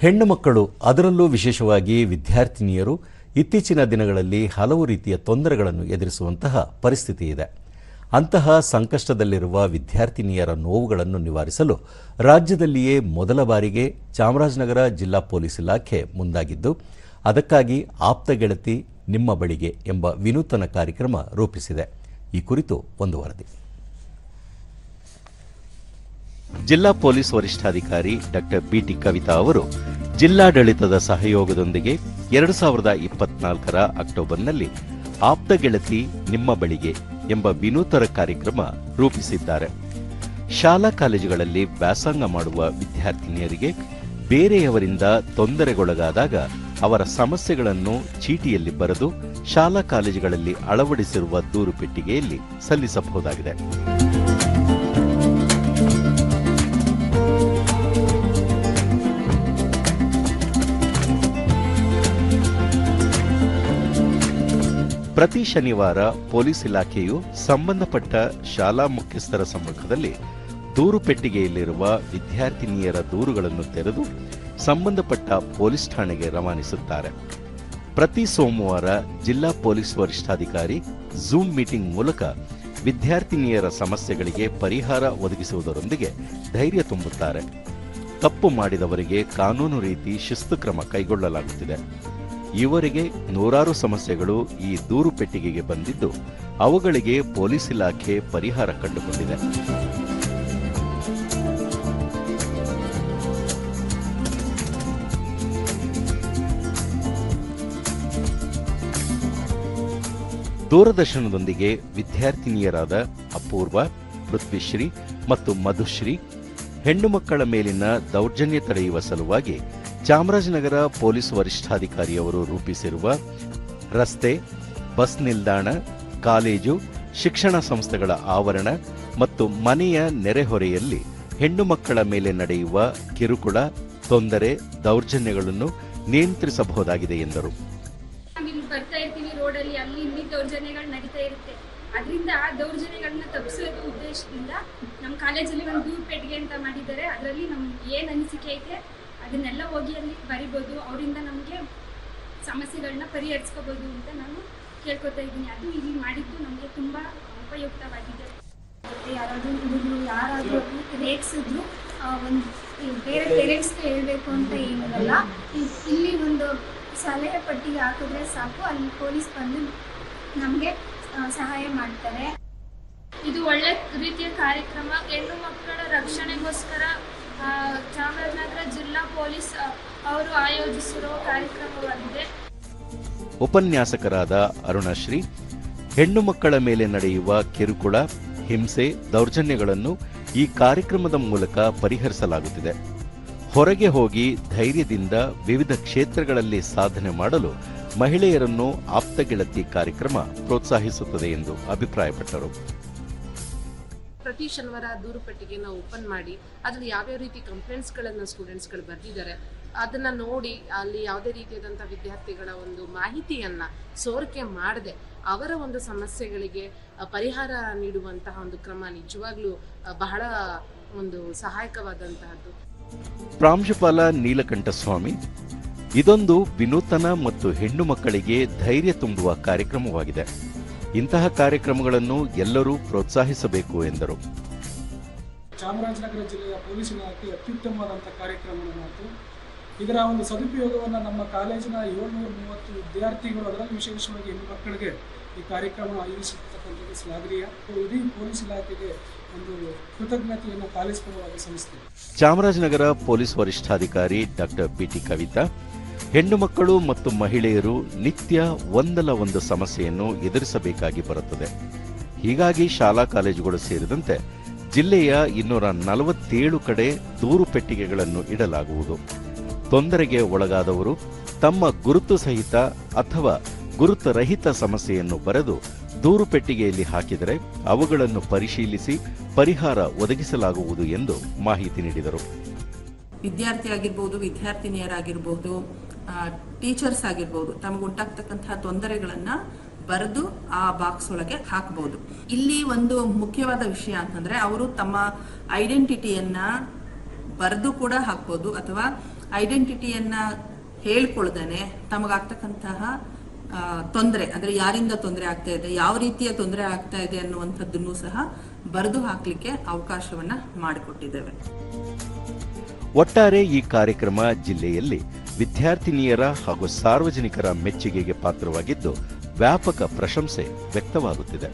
ಹೆಣ್ಣು ಮಕ್ಕಳು, ಅದರಲ್ಲೂ ವಿಶೇಷವಾಗಿ ವಿದ್ಯಾರ್ಥಿನಿಯರು ಇತ್ತೀಚಿನ ದಿನಗಳಲ್ಲಿ ಹಲವು ರೀತಿಯ ತೊಂದರೆಗಳನ್ನು ಎದುರಿಸುವಂತಹ ಪರಿಸ್ಥಿತಿ ಇದೆ. ಅಂತಹ ಸಂಕಷ್ಟದಲ್ಲಿರುವ ವಿದ್ಯಾರ್ಥಿನಿಯರ ನೋವುಗಳನ್ನು ನಿವಾರಿಸಲು ರಾಜ್ಯದಲ್ಲಿಯೇ ಮೊದಲ ಬಾರಿಗೆ ಚಾಮರಾಜನಗರ ಜಿಲ್ಲಾ ಪೊಲೀಸ್ ಇಲಾಖೆ ಮುಂದಾಗಿದ್ದು, ಅದಕ್ಕಾಗಿ ಆಪ್ತ ಗೆಳತಿ ನಿಮ್ಮ ಬಳಿಗೆ ಎಂಬ ವಿನೂತನ ಕಾರ್ಯಕ್ರಮ ರೂಪಿಸಿದೆ. ಈ ಕುರಿತು ಒಂದು ವರದಿ. ಜಿಲ್ಲಾ ಪೊಲೀಸ್ ವರಿಷ್ಠಾಧಿಕಾರಿ ಡಾಕ್ಟರ್ ಬಿಟಿ ಕವಿತಾ ಅವರು ಜಿಲ್ಲಾಡಳಿತದ ಸಹಯೋಗದೊಂದಿಗೆ ಎರಡು ಸಾವಿರದ ಇಪ್ಪತ್ನಾಲ್ಕರ ಅಕ್ಟೋಬರ್ನಲ್ಲಿ ಆಪ್ತ ಗೆಳತಿ ನಿಮ್ಮ ಬಳಿಗೆ ಎಂಬ ವಿನೂತನ ಕಾರ್ಯಕ್ರಮ ರೂಪಿಸಿದ್ದಾರೆ. ಶಾಲಾ ಕಾಲೇಜುಗಳಲ್ಲಿ ವ್ಯಾಸಂಗ ಮಾಡುವ ವಿದ್ಯಾರ್ಥಿನಿಯರಿಗೆ ಬೇರೆಯವರಿಂದ ತೊಂದರೆಗೊಳಗಾದಾಗ ಅವರ ಸಮಸ್ಯೆಗಳನ್ನು ಚೀಟಿಯಲ್ಲಿ ಬರೆದು ಶಾಲಾ ಕಾಲೇಜುಗಳಲ್ಲಿ ಅಳವಡಿಸಿರುವ ದೂರು ಪೆಟ್ಟಿಗೆಯಲ್ಲಿ ಸಲ್ಲಿಸಬಹುದಾಗಿದೆ. ಪ್ರತಿ ಶನಿವಾರ ಪೊಲೀಸ್ ಇಲಾಖೆಯು ಸಂಬಂಧಪಟ್ಟ ಶಾಲಾ ಮುಖ್ಯಸ್ಥರ ಸಮ್ಮುಖದಲ್ಲಿ ದೂರು ಪೆಟ್ಟಿಗೆಯಲ್ಲಿರುವ ವಿದ್ಯಾರ್ಥಿನಿಯರ ದೂರುಗಳನ್ನು ತೆರೆದು ಸಂಬಂಧಪಟ್ಟ ಪೊಲೀಸ್ ಠಾಣೆಗೆ ರವಾನಿಸುತ್ತಾರೆ. ಪ್ರತಿ ಸೋಮವಾರ ಜಿಲ್ಲಾ ಪೊಲೀಸ್ ವರಿಷ್ಠಾಧಿಕಾರಿ ಝೂಮ್ ಮೀಟಿಂಗ್ ಮೂಲಕ ವಿದ್ಯಾರ್ಥಿನಿಯರ ಸಮಸ್ಯೆಗಳಿಗೆ ಪರಿಹಾರ ಒದಗಿಸುವುದರೊಂದಿಗೆ ಧೈರ್ಯ ತುಂಬುತ್ತಾರೆ. ತಪ್ಪು ಮಾಡಿದವರಿಗೆ ಕಾನೂನು ರೀತಿ ಶಿಸ್ತು ಕ್ರಮ ಕೈಗೊಳ್ಳಲಾಗುತ್ತಿದೆ. ಇವರಿಗೆ ನೂರಾರು ಸಮಸ್ಯೆಗಳು ಈ ದೂರು ಪೆಟ್ಟಿಗೆಗೆ ಬಂದಿದ್ದು, ಅವುಗಳಿಗೆ ಪೊಲೀಸ್ ಇಲಾಖೆ ಪರಿಹಾರ ಕಂಡುಕೊಂಡಿದೆ. ದೂರದರ್ಶನದೊಂದಿಗೆ ವಿದ್ಯಾರ್ಥಿನಿಯರಾದ ಅಪೂರ್ವ, ಪೃಥ್ವಿಶ್ರೀ ಮತ್ತು ಮಧುಶ್ರೀ, ಹೆಣ್ಣು ಮಕ್ಕಳ ಮೇಲಿನ ದೌರ್ಜನ್ಯ ತಡೆಯುವ ಸಲುವಾಗಿ ಚಾಮರಾಜನಗರ ಪೊಲೀಸ್ ವರಿಷ್ಠಾಧಿಕಾರಿಯವರು ರೂಪಿಸಿರುವ ರಸ್ತೆ, ಬಸ್ ನಿಲ್ದಾಣ, ಕಾಲೇಜು, ಶಿಕ್ಷಣ ಸಂಸ್ಥೆಗಳ ಆವರಣ ಮತ್ತು ಮನೆಯ ನೆರೆಹೊರೆಯಲ್ಲಿ ಹೆಣ್ಣು ಮಕ್ಕಳ ಮೇಲೆ ನಡೆಯುವ ಕಿರುಕುಳ, ತೊಂದರೆ, ದೌರ್ಜನ್ಯಗಳನ್ನು ನಿಯಂತ್ರಿಸಬಹುದಾಗಿದೆ ಎಂದರು. ಅಲ್ಲಿ ಅದರಿಂದ ಆ ದೌರ್ಜನ್ಯಗಳನ್ನ ತಪ್ಪಿಸೋದು ಉದ್ದೇಶದಿಂದ ನಮ್ಮ ಕಾಲೇಜಲ್ಲಿ ಒಂದು ದೂರ್ ಪೆಟ್ಟಿಗೆ ಅಂತ ಮಾಡಿದ್ದಾರೆ. ಅದರಲ್ಲಿ ನಮ್ಗೆ ಏನು ಅನಿಸಿಕೆ ಐತೆ? ಅದನ್ನೆಲ್ಲ ಹೋಗಿ ಅಲ್ಲಿ ಬರಿಬೋದು ಅವರಿಂದ ನಮಗೆ ಸಮಸ್ಯೆಗಳನ್ನ ಪರಿಹರಿಸ್ಕೋಬೋದು ಅಂತ ನಾನು ಕೇಳ್ಕೊತಾ ಇದ್ದೀನಿ. ಅದು ಇಲ್ಲಿ ಮಾಡಿದ್ದು ನಮಗೆ ತುಂಬ ಉಪಯುಕ್ತವಾಗಿದೆ. ಯಾರಾದರೂ ಹುಡುಗರು ಯಾರಾದರೂ ರೇಗ್ಸಿದ್ರು ಒಂದು ಬೇರೆ ಪೇರೆಂಟ್ಸ್ಗೆ ಹೇಳಬೇಕು ಅಂತ ಏನಿರಲ್ಲ ಇಲ್ಲಿ ಒಂದು ಸಲಹೆ ಪಟ್ಟಿಗೆ ಹಾಕಿದ್ರೆ ಸಾಕು ಅಲ್ಲಿ ಪೊಲೀಸ್ ಬಂದು ನಮಗೆ ಸಹಾಯ ಮಾಡ್ತಾರೆ. ಇದು ಒಳ್ಳೆ ರೀತಿಯ ಕಾರ್ಯಕ್ರಮ. ಹೆಣ್ಣು ಮಕ್ಕಳ ರಕ್ಷಣೆಗೋಸ್ಕರ ಚಾಮರಾಜನಗರ ಜಿಲ್ಲಾ ಪೊಲೀಸ್ ಅವರು ಆಯೋಜಿಸಿರುವ ಕಾರ್ಯಕ್ರಮವಾಗಿದೆ. ಉಪನ್ಯಾಸಕರಾದ ಅರುಣಶ್ರೀ ಹೆಣ್ಣು ಮಕ್ಕಳ ಮೇಲೆ ನಡೆಯುವ ಕಿರುಕುಳ, ಹಿಂಸೆ, ದೌರ್ಜನ್ಯಗಳನ್ನು ಈ ಕಾರ್ಯಕ್ರಮದ ಮೂಲಕ ಪರಿಹರಿಸಲಾಗುತ್ತಿದೆ. ಹೊರಗೆ ಹೋಗಿ ಧೈರ್ಯದಿಂದ ವಿವಿಧ ಕ್ಷೇತ್ರಗಳಲ್ಲಿ ಸಾಧನೆ ಮಾಡಲು ಮಹಿಳೆಯರನ್ನು ಆಪ್ತಗೆಳತಿ ಕಾರ್ಯಕ್ರಮ ಪ್ರೋತ್ಸಾಹಿಸುತ್ತದೆ ಎಂದು ಅಭಿಪ್ರಾಯಪಟ್ಟರು. ಪ್ರತಿ ಶನಿವಾರ ದೂರು ಪೆಟ್ಟಿಗೆನ ಓಪನ್ ಮಾಡಿ, ಅದ್ರಲ್ಲಿ ಯಾವ್ಯಾವ ರೀತಿ ಕಂಪ್ಲೇಂಟ್ಸ್ಗಳನ್ನು ಸ್ಟೂಡೆಂಟ್ಸ್ಗಳು ಬರೆದಿದ್ದಾರೆ, ಅದನ್ನು ನೋಡಿ ಅಲ್ಲಿ ಯಾವುದೇ ರೀತಿಯಾದಂಥ ವಿದ್ಯಾರ್ಥಿಗಳ ಒಂದು ಮಾಹಿತಿಯನ್ನು ಸೋರಿಕೆ ಮಾಡದೆ, ಅವರ ಒಂದು ಸಮಸ್ಯೆಗಳಿಗೆ ಪರಿಹಾರ ನೀಡುವಂತಹ ಒಂದು ಕ್ರಮ ನಿಜವಾಗ್ಲೂ ಬಹಳ ಒಂದು ಸಹಾಯಕವಾದಂತಹದ್ದು. ಪ್ರಾಂಶುಪಾಲ ನೀಲಕಂಠಸ್ವಾಮಿ, ಇದೊಂದು ವಿನೂತನ ಮತ್ತು ಹೆಣ್ಣು ಮಕ್ಕಳಿಗೆ ಧೈರ್ಯ ತುಂಬುವ ಕಾರ್ಯಕ್ರಮವಾಗಿದೆ. ಇಂತಹ ಕಾರ್ಯಕ್ರಮಗಳನ್ನು ಎಲ್ಲರೂ ಪ್ರೋತ್ಸಾಹಿಸಬೇಕು ಎಂದರು. ಚಾಮರಾಜನಗರ ಜಿಲ್ಲೆಯ ಪೊಲೀಸ್ ಇಲಾಖೆ ಅತ್ಯುತ್ತಮವಾದಂಥ ಕಾರ್ಯಕ್ರಮವನ್ನು ಮಾಡಿತು. ಇದರ ಒಂದು ಸದುಪಯೋಗವನ್ನು ನಮ್ಮ ಕಾಲೇಜಿನ ಏಳ್ನೂರ ಮೂವತ್ತು ವಿದ್ಯಾರ್ಥಿಗಳು ಅದರಲ್ಲಿ ವಿಶೇಷವಾಗಿ ಹೆಣ್ಣು ಮಕ್ಕಳಿಗೆ ಈ ಕಾರ್ಯಕ್ರಮ ಆಯೋಜಿಸಿರ್ತಕ್ಕಂಥದ್ದು ಶ್ಲಾಘನೀಯ. ಇಡೀ ಪೊಲೀಸ್ ಇಲಾಖೆಗೆ ಒಂದು ಕೃತಜ್ಞತೆಯನ್ನು ಪಾಲಿಸಿಕೊಳ್ಳುವ ಸಂಸ್ಥೆ ಚಾಮರಾಜನಗರ ಪೊಲೀಸ್ ವರಿಷ್ಠಾಧಿಕಾರಿ ಡಾಕ್ಟರ್ ಪಿಟಿ ಕವಿತಾ ಹೆಣ್ಣು ಮಕ್ಕಳು ಮತ್ತು ಮಹಿಳೆಯರು ನಿತ್ಯ ಒಂದಲ್ಲ ಒಂದು ಸಮಸ್ಯೆಯನ್ನು ಎದುರಿಸಬೇಕಾಗಿ ಬರುತ್ತದೆ. ಹೀಗಾಗಿ ಶಾಲಾ ಕಾಲೇಜುಗಳು ಸೇರಿದಂತೆ ಜಿಲ್ಲೆಯ ಇನ್ನೂರ ನಲವತ್ತೇಳು ಕಡೆ ದೂರು ಪೆಟ್ಟಿಗೆಗಳನ್ನು ಇಡಲಾಗುವುದು. ತೊಂದರೆಗೆ ಒಳಗಾದವರು ತಮ್ಮ ಗುರುತು ಸಹಿತ ಅಥವಾ ಗುರುತರಹಿತ ಸಮಸ್ಯೆಯನ್ನು ಬರೆದು ದೂರು ಪೆಟ್ಟಿಗೆಯಲ್ಲಿ ಹಾಕಿದರೆ ಅವುಗಳನ್ನು ಪರಿಶೀಲಿಸಿ ಪರಿಹಾರ ಒದಗಿಸಲಾಗುವುದು ಎಂದು ಮಾಹಿತಿ ನೀಡಿದರು. ವಿದ್ಯಾರ್ಥಿ ಆಗಿರ್ಬೋದು ವಿದ್ಯಾರ್ಥಿನಿಯರಾಗಿರ್ಬೋದು ಟೀಚರ್ಸ್ ಆಗಿರ್ಬೋದು ತಮಗುಂಟಾಗ್ತಕ್ಕಂತಹ ತೊಂದರೆಗಳನ್ನ ಬರೆದು ಆ ಬಾಕ್ಸ್ ಒಳಗೆ ಹಾಕಬಹುದು ಇಲ್ಲಿ ಒಂದು ಮುಖ್ಯವಾದ ವಿಷಯ ಅಂತಂದ್ರೆ ಅವರು ತಮ್ಮ ಐಡೆಂಟಿಟಿಯನ್ನ ಬರೆದು ಕೂಡ ಹಾಕ್ಬೋದು, ಅಥವಾ ಐಡೆಂಟಿಟಿಯನ್ನ ಹೇಳ್ಕೊಳ್ದೇನೆ ತಮಗಾಗ್ತಕ್ಕಂತಹ ತೊಂದರೆ, ಅಂದ್ರೆ ಯಾರಿಂದ ತೊಂದರೆ ಆಗ್ತಾ ಇದೆ, ಯಾವ ರೀತಿಯ ತೊಂದರೆ ಆಗ್ತಾ ಇದೆ ಅನ್ನುವಂಥದ್ದನ್ನು ಸಹ ಬರೆದು ಹಾಕ್ಲಿಕ್ಕೆ ಅವಕಾಶವನ್ನ ಮಾಡಿಕೊಟ್ಟಿದ್ದೇವೆ. ಒಟ್ಟಾರೆ ಈ ಕಾರ್ಯಕ್ರಮ ಜಿಲ್ಲೆಯಲ್ಲಿ ವಿದ್ಯಾರ್ಥಿನಿಯರ ಹಾಗೂ ಸಾರ್ವಜನಿಕರ ಮೆಚ್ಚುಗೆಗೆ ಪಾತ್ರವಾಗಿದ್ದು ವ್ಯಾಪಕ ಪ್ರಶಂಸೆ ವ್ಯಕ್ತವಾಗುತ್ತಿದೆ.